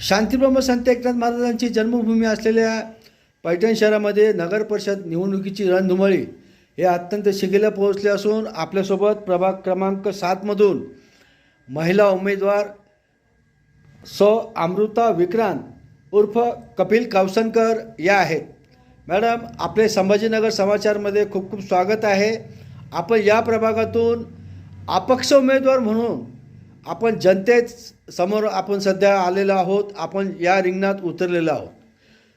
शांतीब्रह्म संत एकनाथ महाराजांची जन्मभूमी असलेल्या पैठण शहरामध्ये नगर परिषद निवडणुकीची रणधुमळी हे अत्यंत शिगेला पोहोचले असून आपल्यासोबत प्रभाग क्रमांक सातमधून महिला उमेदवार सौ अमृता विक्रांत उर्फ कपिल कावसनकर या आहेत. मॅडम आपले संभाजीनगर समाचारमध्ये खूप खूप स्वागत आहे. आपण या प्रभागातून अपक्ष उमेदवार म्हणून आपण जनतेच समोर आपण सध्या आलेलो आहोत आपण या रिंगणात उतरलेलो आहोत.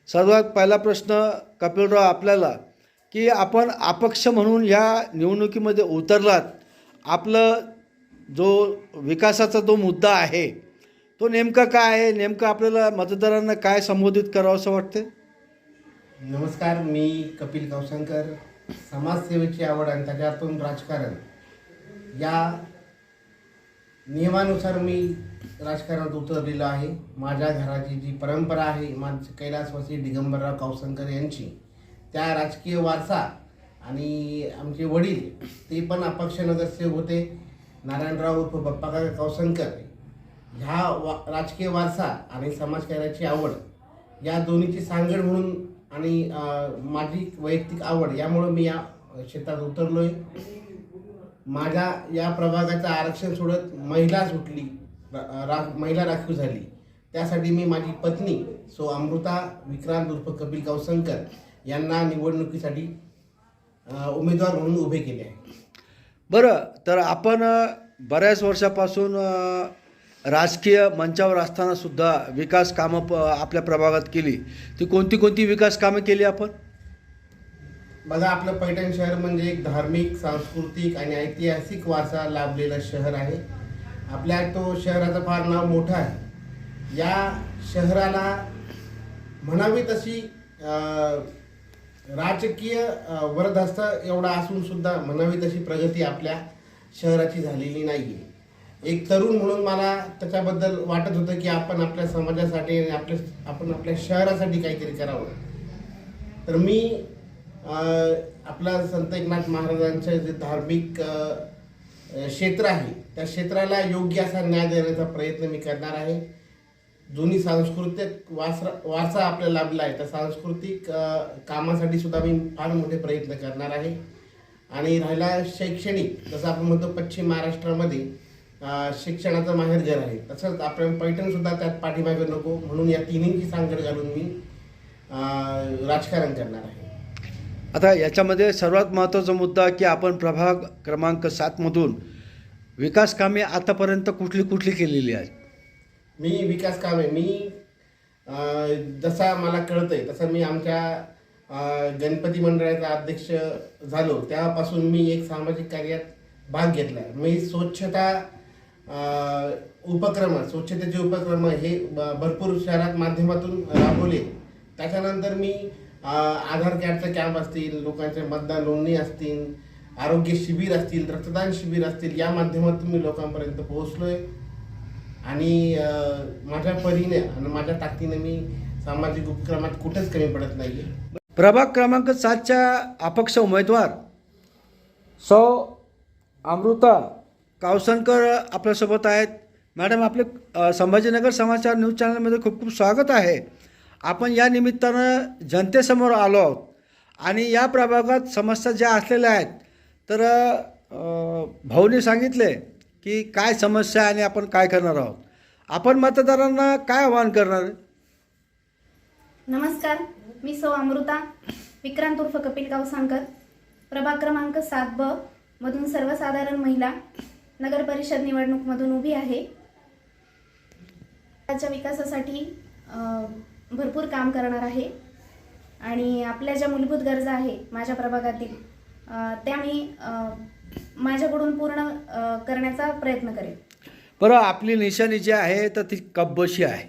सर्वात पहिला प्रश्न कपिलराव आपल्याला की आपण अपक्ष म्हणून या निवडणुकीमध्ये उतरलात आपलं जो विकासाचा जो मुद्दा आहे तो नेमका काय आहे? नेमकं आपल्याला मतदारांना काय संबोधित करावं असं वाटते नमस्कार मी कपिल कवसंकर समाजसेवेची आवड आणि त्याच्यातून राजकारण या नियमानुसार मी राजकारणात उतरलेलो आहे. माझ्या घराची जी परंपरा आहे माझ कैलासवासी दिगंबरराव कवसंकर यांची त्या राजकीय वारसा आणि आमचे वडील ते पण अपक्ष नगरसेवक होते. नारायणराव उर्फ बप्पाकाका कवसंकर ह्या वा राजकीय वारसा आणि समाजकार्याची आवड या दोन्हीची सांगड म्हणून आणि माझी वैयक्तिक आवड यामुळं मी या क्षेत्रात आहे माझ्या या प्रभागाचं आरक्षण सोडत महिला सुटली रा, रा- महिला राखीव झाली. त्यासाठी मी माझी पत्नी सो अमृता विक्रांत उर्फ कपिल गावसंकर यांना निवडणुकीसाठी उमेदवार म्हणून उभे केले आहे. बरं तर आपण बऱ्याच वर्षापासून राजकीय मंचावर असतानासुद्धा विकास कामं प आपल्या प्रभागात केली. ती कोणती कोणती विकास कामं केली आपण? बघा आपलं पैठण शहर म्हणजे एक धार्मिक सांस्कृतिक आणि ऐतिहासिक वारसा लाभलेलं शहर आहे. आपल्या तो शहराचं फार नाव मोठं आहे. या शहराला म्हणावी तशी राजकीय अं, वरदहस्त एवढा असूनसुद्धा म्हणावी तशी प्रगती आपल्या शहराची झालेली नाही आहे एक तरुण म्हणून मला त्याच्याबद्दल वाटत होतं की आपण आपल्या समाजासाठी आणि आपल्या आपण आपल्या शहरासाठी काहीतरी करावं. तर मी आपला संत एकनाथ महाराजांचं जे धार्मिक क्षेत्र आहे त्या क्षेत्राला योग्य असा न्याय देण्याचा प्रयत्न मी करणार आहे. जुनी सांस्कृतिक वासरा वारसा आपल्याला लाभला आहे त्या सांस्कृतिक कामासाठी सुद्धा मी फार मोठे प्रयत्न करणार आहे. आणि राहिला शैक्षणिक जसं आपण म्हणतो पश्चिम महाराष्ट्रामध्ये अं, शिक्षणाचं माहेरघर आहे तसंच आपण पैठणसुद्धा त्यात पाठीमागे नको म्हणून या तिन्हींची सांगड घालून मी राजकारण करणार आहे. आता याच्यामध्ये सर्वात महत्त्वाचा मुद्दा की आपण प्रभाग क्रमांक सातमधून विकास कामे आतापर्यंत कुठली कुठली केलेली आहेत? मी विकास कामे मी जसा मला कळतंय तसं मी आमच्या गणपती मंडळाचा अध्यक्ष झालो तेव्हापासून मी एक सामाजिक कार्यात भाग घेतला. मी स्वच्छता उपक्रम स्वच्छतेचे उपक्रम हे ब- भरपूर शहरात माध्यमातून राबवले. त्याच्यानंतर मी आधार कार्डचं कॅम्प असतील लोकांचे मतदान नोंदणी असतील आरोग्य शिबिर असतील रक्तदान शिबिर असतील या माध्यमातून मी लोकांपर्यंत पोहोचलोय. आणि माझ्या परीने आणि माझ्या ताकदीने मी सामाजिक उपक्रमात कुठेच कमी पडत नाही प्रभाग क्रमांक सातच्या अपक्ष उमेदवार सौ अमृता कावसनकर आपल्यासोबत आहेत. मॅडम आपले संभाजीनगर समाचार न्यूज चॅनलमध्ये खूप खूप स्वागत आहे. आपण या निमित्तानं जनतेसमोर आलो आहोत. आणि या प्रभागात समस्या ज्या असलेल्या आहेत तर भाऊने सांगितले की काय समस्या आहे आणि आपण काय करणार आहोत. आपण मतदारांना काय आवाहन करणार? नमस्कार मी सौ अमृता विक्रांत उर्फ कपिल गावसांकर प्रभाग क्रमांक सात ब मधून सर्वसाधारण महिला नगर परिषद निवडणूकमधून उभी आहे. त्याच्या विकासासाठी भरपूर काम करणार आहे. आणि आपल्या ज्या मूलभूत गरजा आहे माझ्या प्रभागातील त्या मी माझ्याकडून पूर्ण करण्याचा प्रयत्न करेन. बरं आपली निशाणी जी आहे तर ती कपबशी आहे.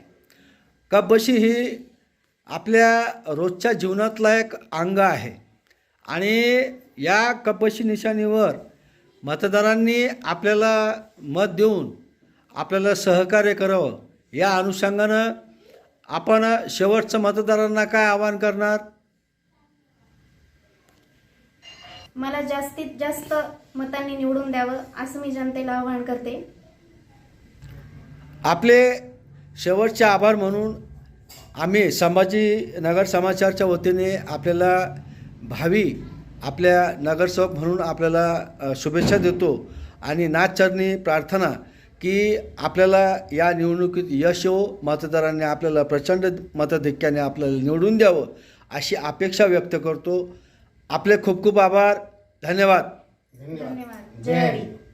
कपबशी ही आपल्या रोजच्या जीवनातला एक अंग आहे. आणि या कपबशी निशाणीवर मतदारांनी आपल्याला मत देऊन आपल्याला सहकार्य करावं या अनुषंगानं आपण शेवटचं मतदारांना काय आवाहन करणार? मला जास्तीत जास्त मतांनी निवडून द्यावं असं मी जनतेला आवाहन करते. आपले शेवटचे आभार म्हणून आम्ही संभाजी नगर समाचारच्या वतीने आपल्याला भावी आपल्या नगरसेवक म्हणून आपल्याला शुभेच्छा देतो आणि नाचरणी प्रार्थना की आपल्याला या निवडणुकीत यश येवो मतदारांनी आपल्याला प्रचंड मतधिक्याने आपल्याला निवडून द्यावं अशी अपेक्षा व्यक्त करतो. आपले खूप खूप आभार. धन्यवाद. धन्यवाद.